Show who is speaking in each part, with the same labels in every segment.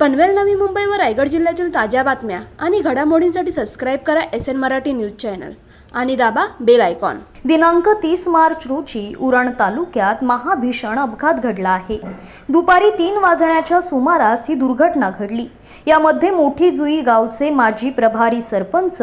Speaker 1: पनवेल नवी मुंबई व रायगड जिल्ह्यातील ताज्या बातम्या आणि घडामोडींसाठी सबस्क्राईब करा S N Marathi news channel आणि दाबा बेल आयकॉन.
Speaker 2: दिनांक तीस मार्च रोजी उरण तालुक्यात महाभीषण अपघात घडला आहे. दुपारी तीन वाजण्याच्या सुमारास ही दुर्घटना घडली. यामध्ये मोठी जुई गावचे माजी प्रभारी सरपंच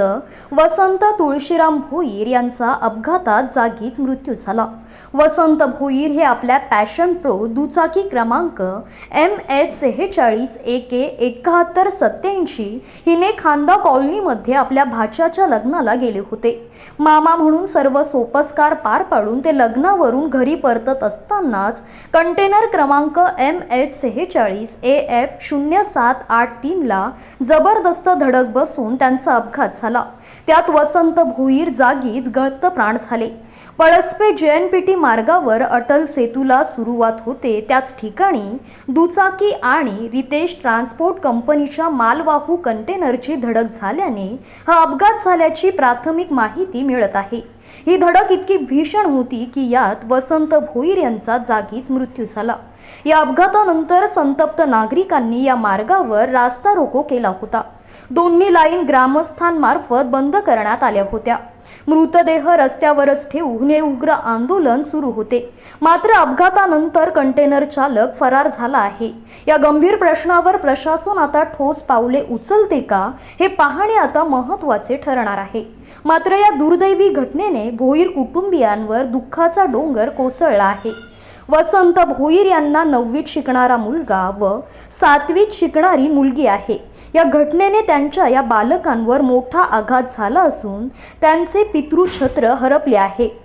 Speaker 2: वसंत तुळशीराम भोईर यांचा अपघातात जागीच मृत्यू झाला. वसंत भोईर हे आपल्या पॅशन प्रो दुचाकी क्रमांक एम एस सेहेचाळीस ए के एकाहत्तर सत्याऐंशी हिने खांदा कॉलनीमध्ये आपल्या भाच्याच्या लग्नाला गेले होते. मामा म्हणून सर्व सोपस्कार पार पाडून ते लग्नावरून घरी परतत असतानाच कंटेनर क्रमांक एम एच सेहेचाळीस ए एफ शून्य सात आठ तीनला जबरदस्त धडक बसून त्यांचा अपघात झाला. त्यात वसंत भुईर जागीच गळत प्राण झाले. पळसपे जेएनपीटी मार्गावर अटल सेतूला सुरुवात होते. त्याच ठिकाणी दुचाकी आणि रितेश ट्रान्सपोर्ट कंपनीच्या मालवाहू कंटेनरची धडक झाल्याने हा अपघात झाल्याची प्राथमिक माहिती मिळत आहे. ही धडक इतकी भीषण होती की यात वसंत भोईर यांचा जागीच मृत्यू झाला. या अपघातानंतर संतप्त नागरिकांनी या मार्गावर रास्ता रोको केला होता. दोन्ही लाईन ग्रामस्थांमार्फत बंद करण्यात आल्या होत्या. मृतदेह रस्त्यावरच ठेवून हे उग्र आंदोलन सुरू होते. मात्र अपघातानंतर कंटेनर चालक फरार झाला आहे. या गंभीर प्रश्नावर प्रशासन आता ठोस पावले उचलते का हे पाहणे आता महत्त्वाचे ठरणार आहे. मात्र या दुर्दैवी घटनेने भोईर कुटुंबियांवर दुःखाचा डोंगर कोसळला आहे. वसंत भोईर यांना नववीत शिकणारा मुलगा व सातवीत शिकणारी मुलगी आहे. या घटनेने त्यांच्या या बालकांवर मोठा आघात झाला असून त्यांचे पितृछत्र हरपले आहे.